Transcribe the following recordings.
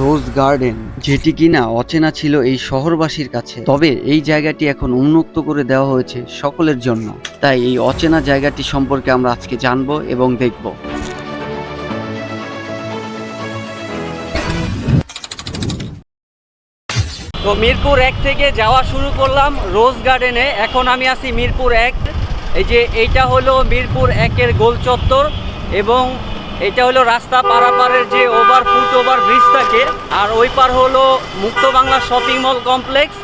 রোজ garden, যেটি কিনা অচেনা ছিল এই শহরবাসীর কাছে। তবে এই জায়গাটি এখন উন্মুক্ত করে দেওয়া হয়েছে সকলের জন্য। তাই এই অচেনা জায়গাটি সম্পর্কে আমরা আজকে জানব এবং দেখব। তো মিরপুর এক থেকে যাওয়া শুরু করলাম রোজ গার্ডেনে। এখন আমি আছি মিরপুর এক। এই যে এইটা হলো মিরপুর একের গোল চত্বর এবং এটা হলো রাস্তা পারাপারের যে ওভার ফুট ওভার ব্রিজ থাকে। আর ওই পার হলো মুক্ত বাংলা শপিং মল কমপ্লেক্স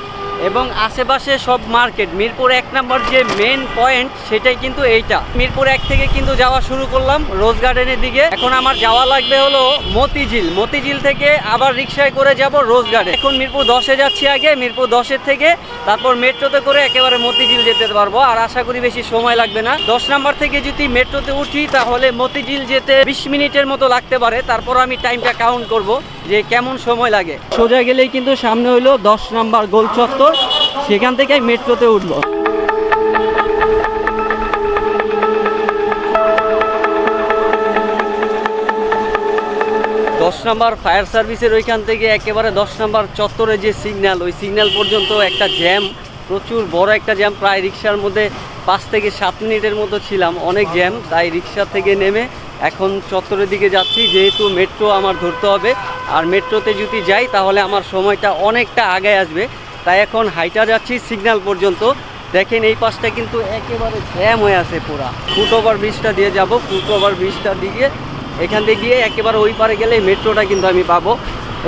এবং আশেপাশে সব মার্কেট। মিরপুর এক নম্বর যে মেন পয়েন্ট সেটাই কিন্তু এইটা। মিরপুর এক থেকে কিন্তু যাওয়া শুরু করলাম রোজ গার্ডেনের দিকে। এখন আমার যাওয়া লাগবে হলো মতিঝিল। মতিঝিল থেকে আবার রিক্সায় করে যাব রোজ গার্ডেন। এখন মিরপুর দশে যাচ্ছি আগে, মিরপুর দশের থেকে। তারপর মেট্রোতে করে একেবারে মতিঝিল যেতে পারব। আর আশা করি বেশি সময় লাগবে না। দশ নাম্বার থেকে যদি মেট্রোতে উঠি, তাহলে মতিঝিল যেতে বিশ মিনিটের মতো লাগতে পারে। তারপর আমি টাইমটা কাউন্ট করব। যে কেমন সময় লাগে। সোজা গেলেই কিন্তু সামনে হইল দশ নাম্বার গোল চত্বর, সেখান থেকে মেট্রোতে উঠবো দশ নম্বর ফায়ার সার্ভিসের ওইখান থেকে একেবারে দশ নম্বর চত্বরে যে সিগন্যাল, ওই সিগন্যাল পর্যন্ত একটা জ্যাম, প্রচুর বড় একটা জ্যাম, প্রায় রিক্সার মধ্যে পাঁচ থেকে সাত মিনিটের মতো ছিলাম, অনেক জ্যাম, তাই রিক্সা থেকে নেমে এখন চত্বরের দিকে যাচ্ছি, যেহেতু মেট্রো আমার ধরতে হবে। আর মেট্রোতে যদি যাই, তাহলে আমার সময়টা অনেকটা আগে আসবে। তাই এখন হাইটা যাচ্ছি সিগন্যাল পর্যন্ত। দেখেন এই পাশটা কিন্তু একেবারে জ্যাম হয়ে আছে পুরা। ফুট ওভার ব্রিজটা দিয়ে যাব ফুট ওভার ব্রিজটা দিয়ে এখান থেকে গিয়ে একেবারে ওই পারে গেলে মেট্রোটা কিন্তু আমি পাবো।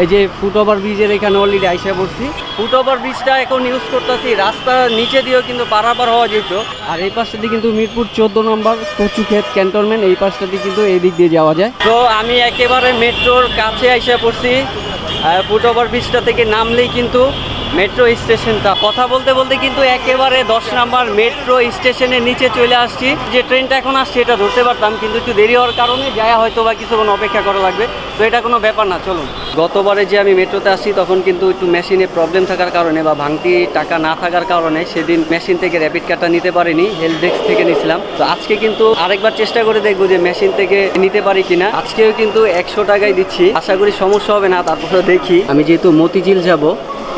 এই যে ফুট ওভার ব্রিজের এখানে অলরেডি আইসা পড়ছি। ফুট ওভার ব্রিজটা এখন ইউজ করতেছি রাস্তার নিচে দিয়েও কিন্তু পারাপার হওয়া যেত। আর এই পাশটা দিয়ে কিন্তু মিরপুর চোদ্দ নম্বর কচু ক্ষেত ক্যান্টনমেন্ট এই পাশটা দিয়ে কিন্তু এই দিক দিয়ে যাওয়া যায়। তো আমি একেবারে মেট্রোর কাছে আইসা পড়ছি। ফুট ওভার ব্রিজটা থেকে নামলেই কিন্তু মেট্রো স্টেশনটা। কথা বলতে বলতে কিন্তু একেবারে দশ নাম্বার মেট্রো স্টেশনের নিচে চলে আসছি। যে ট্রেনটা এখন আসছে এটা ধরতে পারতাম কিন্তু একটু দেরি হওয়ার কারণে যায় হয়তো বা কিছুক্ষণ অপেক্ষা করা লাগবে। তো এটা কোনো ব্যাপার না চলুন। গতবারে যে আমি মেট্রোতে আসি, তখন কিন্তু একটু মেশিনে প্রবলেম থাকার কারণে বা ভাঙতি টাকা না থাকার কারণে সেদিন মেশিন থেকে র্যাপিড কার্ডটা নিতে পারিনি হেলথ ডেস্ক থেকে নিয়েছিলাম তো আজকে কিন্তু আরেকবার চেষ্টা করে দেখব যে মেশিন থেকে নিতে পারি কিনা। আজকেও কিন্তু একশো টাকায় দিচ্ছি। আশা করি সমস্যা হবে না তারপরে দেখি। আমি যেহেতু মতিঝিল যাব,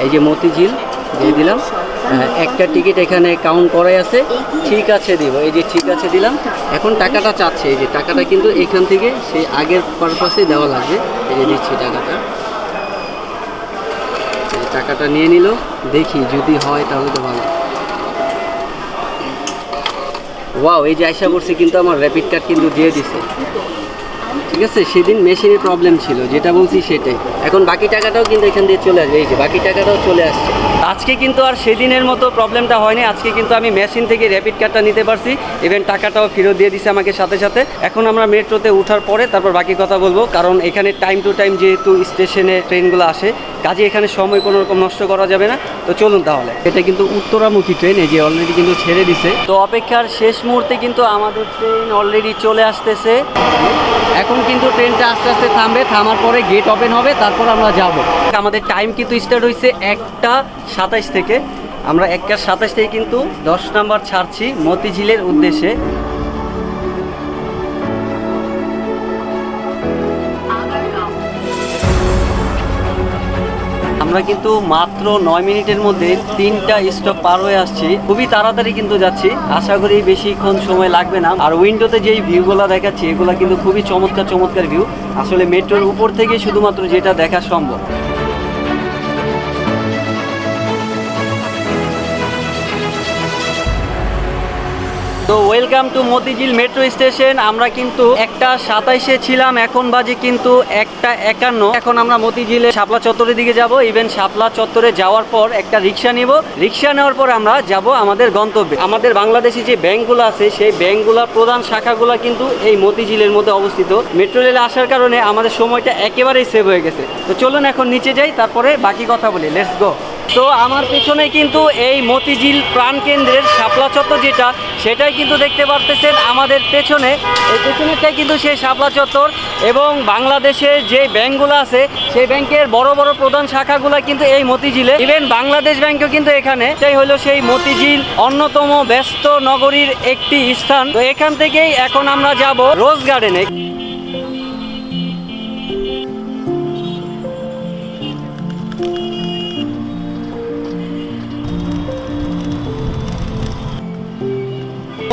এই যে মতিঝিল দিয়ে দিলাম। একটা টিকিট এখানে কাউন্ট করাই আছে। ঠিক আছে দিব। এই যে ঠিক আছে দিলাম। এখন টাকাটা চাচ্ছে। এই যে টাকাটা কিন্তু এখান থেকে সেই আগের পারপাসে দেওয়া লাগবে। এই যে দিচ্ছি টাকাটা। টাকাটা নিয়ে নিল। দেখি যদি হয় তাহলে তো ভালো। ওয়াও এই যে আশা করছি কিন্তু আমার র্যাপিড কার্ড কিন্তু দিয়ে দিছে। ঠিক আছে সেদিন মেশিনে প্রবলেম ছিল, যেটা বলছি সেটাই। এখন বাকি টাকাটাও কিন্তু এখান দিয়ে চলে আসবে, এই যে বাকি টাকাটাও চলে আসছে। আজকে কিন্তু আর সেদিনের মতো প্রবলেমটা হয়নি, আজকে কিন্তু আমি মেশিন থেকে র্যাপিড কার্ডটা নিতে পারছি ইভেন টাকাটাও ফেরত দিয়ে দিছে আমাকে সাথে সাথে। এখন আমরা মেট্রোতে ওঠার পরে তারপর বাকি কথা বলব, কারণ এখানে টাইম টু টাইম যেহেতু স্টেশনে ট্রেনগুলো আসে, কাজে এখানে সময় কোনো রকম নষ্ট করা যাবে না। তো চলুন তাহলে। এটা কিন্তু উত্তরামুখী ট্রেন এই যে অলরেডি কিন্তু ছেড়ে দিছে। তো অপেক্ষার শেষ মুহূর্তে কিন্তু আমাদের ট্রেন অলরেডি চলে আসতেছে। এখন কিন্তু ট্রেনটা আস্তে আস্তে থামবে, থামার পরে গেট ওপেন হবে, তারপর আমরা যাব। আমাদের টাইম কিন্তু স্টার্ট হয়েছে একটা সাতাইশ থেকে। আমরা একটা সাতাশ থেকে কিন্তু দশ নাম্বার ছাড়ছি মতিঝিলের উদ্দেশ্যে। আমরা কিন্তু মাত্র নয় মিনিটের মধ্যে তিনটা স্টপ পার হয়ে আসছি। খুবই তাড়াতাড়ি কিন্তু যাচ্ছি। আশা করি বেশিক্ষণ সময় লাগবে না। আর উইন্ডোতে যেই ভিউগুলো দেখাচ্ছি, এগুলো কিন্তু খুবই চমৎকার চমৎকার ভিউ আসলে মেট্রোর উপর থেকে শুধুমাত্র যেটা দেখা সম্ভব। তো welcome to Motijheel metro station. আমরা কিন্তু একটা সাতাইশে ছিলাম, এখন বাজে কিন্তু একটা একান্ন। এখন আমরা মতিঝিলে শাপলা চত্বরের দিকে যাব। ইভেন শাপলা চত্বরে যাওয়ার পর একটা রিক্সা নিব। রিক্সা নেওয়ার পর আমরা যাব আমাদের গন্তব্যে। আমাদের বাংলাদেশে যে ব্যাংকগুলো আছে, সেই ব্যাংকগুলোর প্রধান শাখাগুলো কিন্তু এই মতিঝিলের মধ্যে অবস্থিত। মেট্রো রেলে আসার কারণে আমাদের সময়টা একেবারেই সেভ হয়ে গেছে। তো চলুন এখন নিচে যাই, তারপরে বাকি কথা বলি। লেটস গো তো আমার পিছনে কিন্তু এই মতিঝিল প্রাণকেন্দ্রের শাপলা চত্বর যেটা, সেটাই কিন্তু দেখতে পারতেছেন আমাদের পেছনে। এই পেছনেরটাই কিন্তু সেই শাপলা চত্বর এবং বাংলাদেশের যে ব্যাংকগুলো আছে, সেই ব্যাংকের বড় বড় প্রধান শাখাগুলো কিন্তু এই মতিঝিলে। ইভেন বাংলাদেশ ব্যাংকও কিন্তু এখানে। এটাই হলো সেই মতিঝিল অন্যতম ব্যস্ত নগরীর একটি স্থান। তো এখান থেকেই এখন আমরা যাব রোজ গার্ডেনে।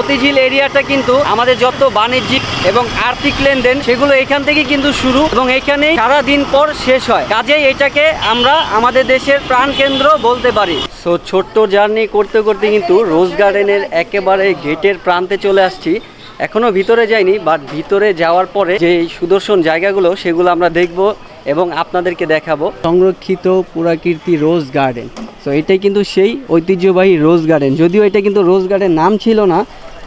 মতিঝিল এরিয়াটা কিন্তু আমাদের যত বাণিজ্যিক এবং আর্থিক লেনদেন, সেগুলো এখান থেকে কিন্তু শুরু এবং এখানেই সারা দিন পর শেষ হয়। কাজেই এটাকে আমরা আমাদের দেশের প্রাণকেন্দ্র বলতে পারি। সো ছোট্ট জার্নি করতে করতে কিন্তু রোজ গার্ডেনের একেবারে গেটের প্রান্তে চলে আসছি। এখনও ভিতরে যাইনি বাট ভিতরে যাওয়ার পরে যে সুদর্শন জায়গাগুলো, সেগুলো আমরা দেখব এবং আপনাদেরকে দেখাবো। সংরক্ষিত পুরাকীর্তি রোজ গার্ডেন তো এটাই কিন্তু সেই ঐতিহ্যবাহী রোজ গার্ডেন যদিও এটা কিন্তু রোজ গার্ডেন নাম ছিল না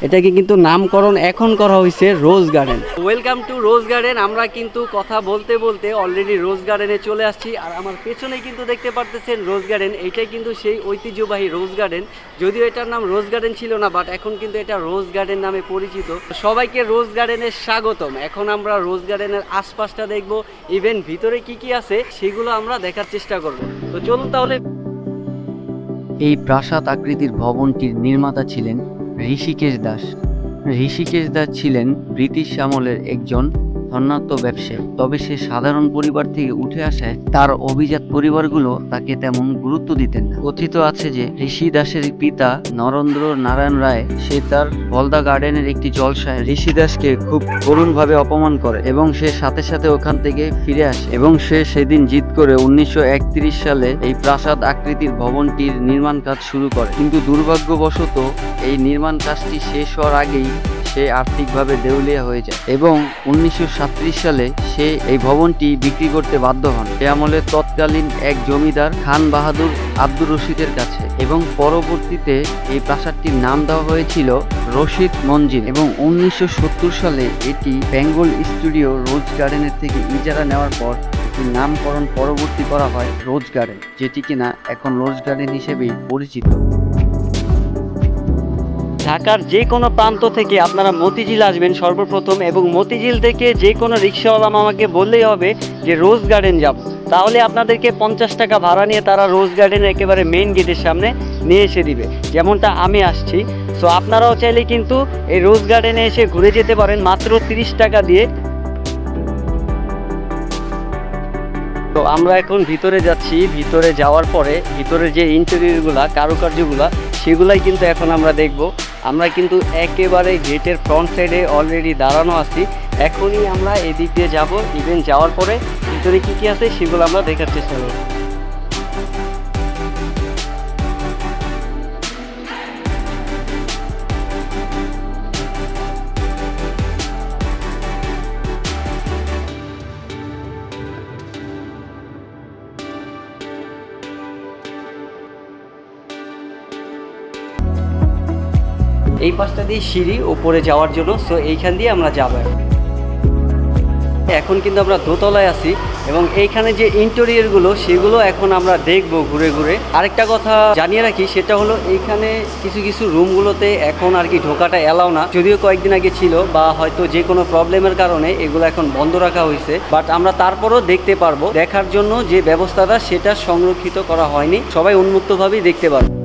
এটাকে কিন্তু নামকরণ এখন করা হয়েছে rose garden. Welcome to rose garden আমরা কিন্তু কথা বলতে বলতে অলরেডি রোজ গার্ডেনে চলে আসছি। আর আমার পেছনে কিন্তু দেখতে পারতেছেন রোজ গার্ডেন এইটাই কিন্তু সেই ঐতিহ্যবাহী রোজ গার্ডেন যদিও এটার নাম রোজ গার্ডেন ছিল না বাট এখন কিন্তু এটা রোজ গার্ডেন নামে পরিচিত। সবাইকে রোজ গার্ডেনের স্বাগতম। এখন আমরা রোজ গার্ডেনের আশপাশটা দেখব। ইভেন ভিতরে কি কি আছে, সেগুলো আমরা দেখার চেষ্টা করব। তো চলুন তাহলে। এই প্রাসাদ আকৃতির ভবনটির নির্মাতা ছিলেন ঋষিকেশ দাস। ঋষিকেশ দাস ছিলেন ব্রিটিশ আমলের একজন ধনাত্ম ব্যবসায়ী। তবে সে সাধারণ পরিবার থেকে উঠে আসায় তার অভিজাত পরিবারগুলো তাকে তেমন গুরুত্ব দিতেন না। কথিত আছে যে ঋষি দাসের পিতা নরেন্দ্র নারায়ণ রায়, সে তার বলদা গার্ডেনের একটি জলসায় ঋষি দাসকে খুব করুণভাবে অপমান করে এবং সে সাথে সাথে ওখান থেকে ফিরে আসে এবং সে সেদিন জিত করে উনিশশো একত্রিশ সালে এই প্রাসাদ আকৃতির ভবনটির নির্মাণ কাজ শুরু করে। কিন্তু দুর্ভাগ্যবশত এই নির্মাণ কাজটি শেষ হওয়ার আগেই সে আর্থিকভাবে দেউলিয়া হয়ে যায় এবং উনিশশো সালে সে এই ভবনটি বিক্রি করতে বাধ্য হন। সে আমলে তৎকালীন এক জমিদার খান বাহাদুর আব্দুর রশিদের কাছে এবং পরবর্তীতে এই প্রাসাদটির নাম দেওয়া হয়েছিল রশিদ মঞ্জিল এবং উনিশশো সত্তর সালে এটি বেঙ্গল স্টুডিও রোজ গার্ডেনের থেকে ইজারা নেওয়ার পর এটির নামকরণ পরবর্তী করা হয় রোজ গার্ডেন, যেটি কিনা এখন রোজ গার্ডেন হিসেবেই পরিচিত। ঢাকার যে কোনো প্রান্ত থেকে আপনারা মতিঝিল আসবেন সর্বপ্রথম এবং মতিঝিল থেকে যে কোনো রিক্সাওয়ালা মামাকে বললেই হবে যে রোজ গার্ডেন যাব। তাহলে আপনাদেরকে পঞ্চাশ টাকা ভাড়া নিয়ে তারা রোজ গার্ডেন একেবারে মেইন গেটের সামনে নিয়ে এসে দিবে। যেমনটা আমি আসছি। সো আপনারাও চাইলে কিন্তু এই রোজ গার্ডেনে এসে ঘুরে যেতে পারেন। মাত্র তিরিশ টাকা দিয়ে তো আমরা এখন ভিতরে যাচ্ছি, ভিতরে যাওয়ার পরে ভিতরে যে ইন্টেরিয়রগুলা কারুকার্যগুলা, সেগুলাই কিন্তু এখন আমরা দেখব। আমরা কিন্তু একেবারে গেটের ফ্রন্ট সাইডে অলরেডি দাঁড়ানো আছি। এখনই আমরা এদিক দিয়ে যাব ইভেন যাওয়ার পরে ভিতরে কী কী আছে সেগুলো আমরা দেখার চেষ্টা করব। এই পাশটা দিয়ে সিঁড়ি ওপরে যাওয়ার জন্য সো এইখান দিয়ে আমরা যাব এখন। কিন্তু আমরা দোতলায় আছি এবং এইখানে যে ইন্টেরিয়রগুলো সেগুলো এখন আমরা দেখব ঘুরে ঘুরে। আরেকটা কথা জানিয়ে রাখি, সেটা হলো এইখানে কিছু কিছু রুমগুলোতে এখন আর কি ঢোকাটা এলাও না। যদিও কয়েকদিন আগে ছিল বা হয়তো যে কোনো প্রবলেমের কারণে এগুলো এখন বন্ধ রাখা হয়েছে। বাট আমরা তারপরও দেখতে পারব। দেখার জন্য যে ব্যবস্থাটা, সেটা সংরক্ষিত করা হয়নি। সবাই উন্মুক্তভাবেই দেখতে পারব।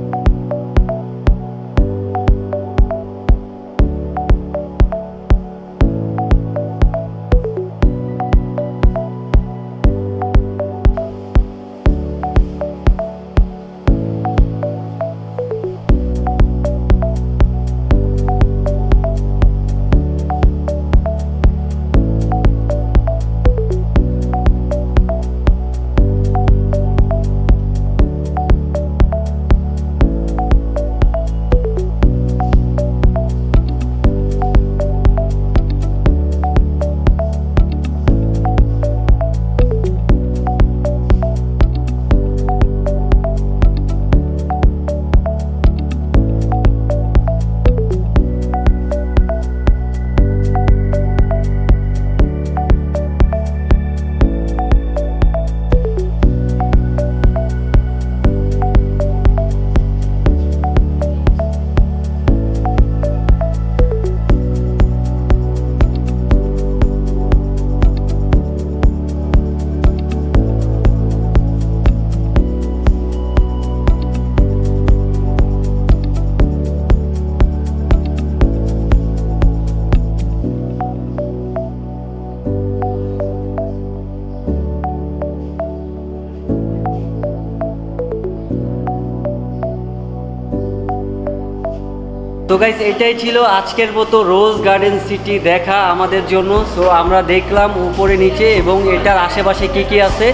তো গাইস এটাই ছিল আজকের মতো রোজ গার্ডেন সিটি দেখা আমাদের জন্য। সো আমরা দেখলাম উপরে নিচে এবং এটার আশেপাশে কী কী আছে।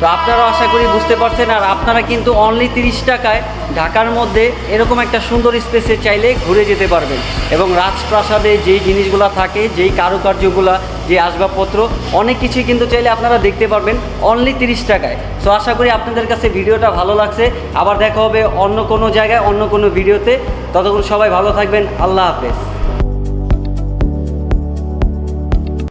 তো আপনারাও আশা করি বুঝতে পারছেন, আর আপনারা কিন্তু অনলি তিরিশ টাকায় ঢাকার মধ্যে এরকম একটা সুন্দর স্পেসে চাইলে ঘুরে যেতে পারবেন। এবং রাজপ্রাসাদে যেই জিনিসগুলো থাকে, যেই কারুকার্যগুলো যে আসবাবপত্র, অনেক কিছুই কিন্তু চাইলে আপনারা দেখতে পারবেন অনলি তিরিশ টাকায়। সো আশা করি আপনাদের কাছে ভিডিওটা ভালো লাগছে। আবার দেখা হবে অন্য কোনো জায়গায়, অন্য কোনো ভিডিওতে। ততক্ষণ সবাই ভালো থাকবেন। আল্লাহ হাফেজ।